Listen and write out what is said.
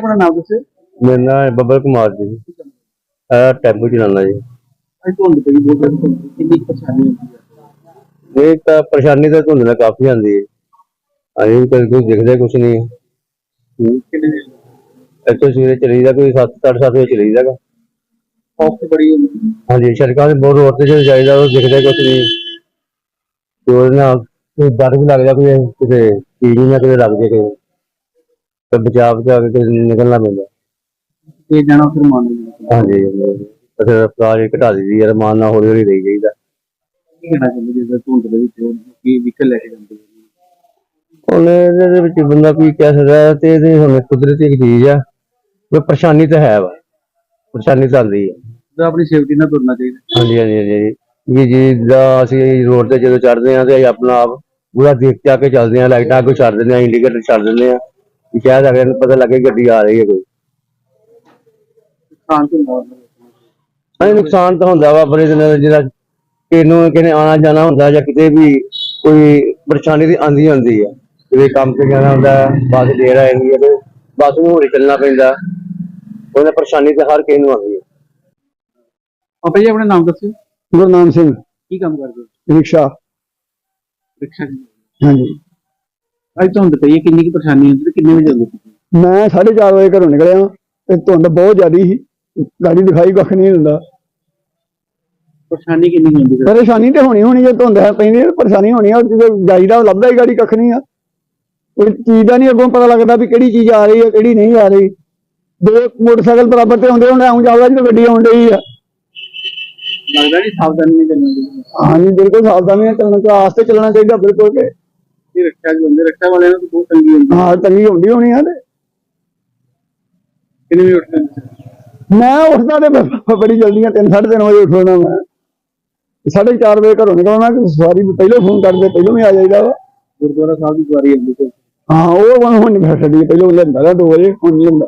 ਆਪਣਾ ਨਾਮ ਦੱਸੋ ਮੇਰਾ ਨਾਮ ਹੈ ਬੱਬਲ ਕੁਮਾਰ ਜੀ। ਇਹ ਟੈਂਪੂ ਚਲਾਉਣਾ ਜੀ। ਅੱਜ ਧੁੰਦ ਪਈ ਬਹੁਤ ਜ਼ਿਆਦਾ। ਕਿੰਨੀ ਪਰੇਸ਼ਾਨੀ ਹੁੰਦੀ ਹੈ ਇਹ ਤਾਂ ਪਰੇਸ਼ਾਨੀ ਤਾਂ ਧੁੰਦ ਨਾਲ ਕਾਫੀ ਆਉਂਦੀ ਹੈ। ਅਜੇ ਵੀ ਕਦੇ ਕੋਈ ਦਿਖਦਾ ਕੁਝ ਨਹੀਂ ਕਿੰਨੇ ਦਿਨ ਇੱਥੇ ਸਵੇਰੇ ਚਲੀਦਾ ਕੋਈ 7 7:30 ਵਜੇ ਚਲੀਦਾ ਗਾ। ਔਖ ਬੜੀ ਹੁੰਦੀ ਹੈ। ਹਾਂਜੀ ਸੜਕਾਂ ਦੇ ਬਹੁਤ ਰੋਡ ਤੇ ਜਦੋਂ ਜਾਈਦਾ ਉਹ ਦਿਖਦਾ ਕੁਝ ਨਹੀਂ। ਤੇ ਉਹਦੇ ਨਾਲ ਕੋਈ ਡਰ ਵੀ ਲੱਗਦਾ ਕੋਈ ਕਿਸੇ ਚੀਜ਼ ਨੂੰ ਨਾ ਕਿਤੇ ਲੱਗ ਜੇ ਕੋਈ। ਤੇ ਬਚਾਅ ਬਚਾ ਕੇ ਕਿਸੇ ਨਿਕਲਣਾ ਪੈਂਦਾ। ਤੇ ਜਾਣਾ ਫਿਰ ਮੰਨ ਲੈਂਦੇ ਹਾਂਜੀ ਫਿਰ ਰਫਤਾਰ ਘਟਾ ਦਿੱਤੀ ਯਾਰ ਮਾਨ ਨਾਲ ਹੌਲੀ ਹੌਲੀ ਰਹੀ ਜਾਈਦਾ ਕੀ ਕਹਿਣਾ ਚਾਹੁੰਦੇ ਜੇ ਧੁੰਦ ਦੇ ਵਿੱਚ ਕੀ ਵਹੀਕਲ ਲੈ ਕੇ ਜਾਂਦੇ ਹੁਣ ਇਹਦੇ ਵਿੱਚ ਬੰਦਾ ਕੀ ਕਹਿ ਸਕਦਾ ਤੇ ਇਹਦੇ ਹੁਣ ਕੁਦਰਤੀ ਇੱਕ ਚੀਜ਼ ਆ ਕੋਈ ਪਰੇਸ਼ਾਨੀ ਤਾਂ ਹੈ ਵਾ। ਪਰੇਸ਼ਾਨੀ ਤਾਂ ਆਉਂਦੀ ਤਾਂ ਆਪਣੀ ਸੇਫਟੀ ਨਾਲ ਤੁਰਨਾ ਚਾਹੀਦਾ। ਹਾਂਜੀ ਹਾਂਜੀ ਹਾਂਜੀ ਇਹ ਜੀ ਦਾ ਅਸੀਂ ਰੋਡ ਤੇ ਜਦੋਂ ਚੜਦੇ ਹਾਂ ਤੇ ਅਸੀਂ ਆਪਣਾ ਆਪ ਪੂਰਾ ਦੇਖ ਕੇ ਆ ਕੇ ਚੱਲਦੇ ਹਾਂ ਲਾਈਟਾਂ ਅੱਗੇ ਛੱਡ ਦਿੰਦੇ ਹਾਂ ਇੰਡੀਕੇਟਰ ਛੱਡ ਦਿੰਦੇ ਹਾਂ। ਕਿ ਸ਼ਾਇਦ ਅਗਲੇ ਨੂੰ ਪਤਾ ਲੱਗੇ ਗੱਡੀ ਆ ਰਹੀ ਹੈ ਕੋਈ। ਉਹਨਾਂ ਦਾ। ਹਾਂਜੀ ਨੁਕਸਾਨ ਤਾਂ ਹੁੰਦਾ ਵਾ ਬੜੇ ਦਿਨਾਂ ਦਾ ਜਿਹੜਾ ਕਿਨੂੰ ਕਿਨੇ ਆਣਾ ਜਾਣਾ ਹੁੰਦਾ ਜਾਂ ਕਿਤੇ ਵੀ ਕੋਈ ਪਰੇਸ਼ਾਨੀ ਦੀ ਆਂਦੀ ਹੁੰਦੀ ਹੈ ਜਿਵੇਂ ਕੰਮ ਤੇ ਜਾਣਾ ਹੁੰਦਾ ਹੈ, ਬੱਸ ਦੇਰ ਆਏਗੀ ਤੇ ਬੱਸ ਨੂੰ ਹੋਰੀ ਚੱਲਣਾ ਪੈਂਦਾ। ਉਹਨਾਂ ਪਰੇਸ਼ਾਨੀ ਤਾਂ ਹਰ ਕਿਸੇ ਨੂੰ ਆਉਂਦੀ ਹੈ ਆਪਾ ਜੀ ਆਪਣਾ ਨਾਮ ਦੱਸੋ ਗੁਰਨਾਮ ਸਿੰਘ। ਕੀ ਕੰਮ ਕਰਦੇ ਹੋ? ਰਿਕਸ਼ਾ। ਰਿਕਸ਼ਾ ਹਾਂਜੀ। ਅੱਜ ਧੁੰਦ ਪਈ ਹੈ ਕਿੰਨੀ ਕੁ ਪਰੇਸ਼ਾਨੀ ਹੁੰਦੀ ਤੇ ਕਿੰਨੇ ਵਜੇ ਜਾਂਦੇ ਤੁਸੀਂ? ਮੈਂ 4:30 ਵਜੇ ਘਰੋਂ ਨਿਕਲਿਆ ਤੇ ਧੁੰਦ ਬਹੁਤ ਜ਼ਿਆਦੀ ਸੀ ਗਾੜੀ ਦਿਖਾਈ ਕੱਖ ਨਹੀਂ ਹੁੰਦਾ। ਪਰੇਸ਼ਾਨੀ ਕਿੰਨੀ ਕੁ ਹੁੰਦੀ ਫਿਰ? ਪਰੇਸ਼ਾਨੀ ਤੇ ਹੋਣੀ ਹੋਣੀ ਜੇ ਧੁੰਦ ਹੈ ਪੈਂਦੀ ਹੈ, ਪਰੇਸ਼ਾਨੀ ਹੋਣੀ ਆ ਜਦੋਂ ਗਾੜੀ ਦਾ ਲੱਭਦਾ ਹੀ ਗਾੜੀ ਕੱਖ ਨਹੀਂ ਆ। ਕੋਈ ਚੀਜ਼ ਦਾ ਨਹੀਂ ਅੱਗੋਂ ਪਤਾ ਲੱਗਦਾ ਵੀ ਕਿਹੜੀ ਚੀਜ਼ ਆ ਰਹੀ ਹੈ ਕਿਹੜੀ ਨਹੀਂ ਆ ਰਹੀ। ਦੋ ਮੋਟਰਸਾਈਕਲ ਬਰਾਬਰ ਤੇ ਹੁੰਦੇ ਆਉਂ ਜਾਊਗਾ ਜਦੋਂ ਗੱਡੀ ਆਉਣ ਡਈ ਆ। ਲੱਗਦਾ ਨਹੀਂ ਸਾਵਧਾਨੀ ਨਹੀਂ ਕਰਨੀ ਹਾਂਜੀ ਬਿਲਕੁਲ ਸਾਵਧਾਨੀ ਨਾਲ ਚੱਲਣਾ ਚਾਹੀਦਾ ਆਸਤੇ ਚੱਲਣਾ ਚਾਹੀਦਾ ਬਿਲਕੁਲ ਕਿ ਇਹ ਰਿਕਸ਼ਾ ਦੇ ਬੰਦੇ ਰਿਕਸ਼ਾ ਵਾਲਿਆਂ ਨੂੰ ਤਾਂ ਬਹੁਤ ਤੰਗੀ ਹੁੰਦੀ ਹੈ। ਤੰਗੀ ਹੁੰਦੀ ਹੋਣੀ ਆ ਤੇ। ਕਿੰਨੇ ਵਜੇ ਉੱਠਦੇ ਨੇ? ਮੈਂ ਉੱਠਦਾ ਤੇ ਬ- ਬੜੀ ਜਲਦੀ ਆ 3 3:30 ਵਜੇ ਉੱਠਣਾ ਮੈਂ। 4:30 ਵਜੇ ਘਰੋਂ ਨਿਕਲਣਾ ਕਿ ਸਵਾਰੀ ਵੀ ਪਹਿਲਾਂ ਫੋਨ ਕਰਦੇ ਪਹਿਲਾਂ ਵੀ ਆ ਜਾਈਦਾ ਵਾ। ਗੁਰਦੁਆਰਾ ਸਾਹਿਬ ਦੀ ਸਵਾਰੀ ਆਉਂਦੀ ਤੇ ਹਾਂ ਉਹ ਹੁਣ ਹੁਣ ਨਹੀਂ ਛੱਡੀ ਪਹਿਲਾਂ ਲੈਂਦਾ ਰਿਹਾ 2 ਵਜੇ ਹੁਣ ਨਹੀਂ ਲੈਂਦਾ।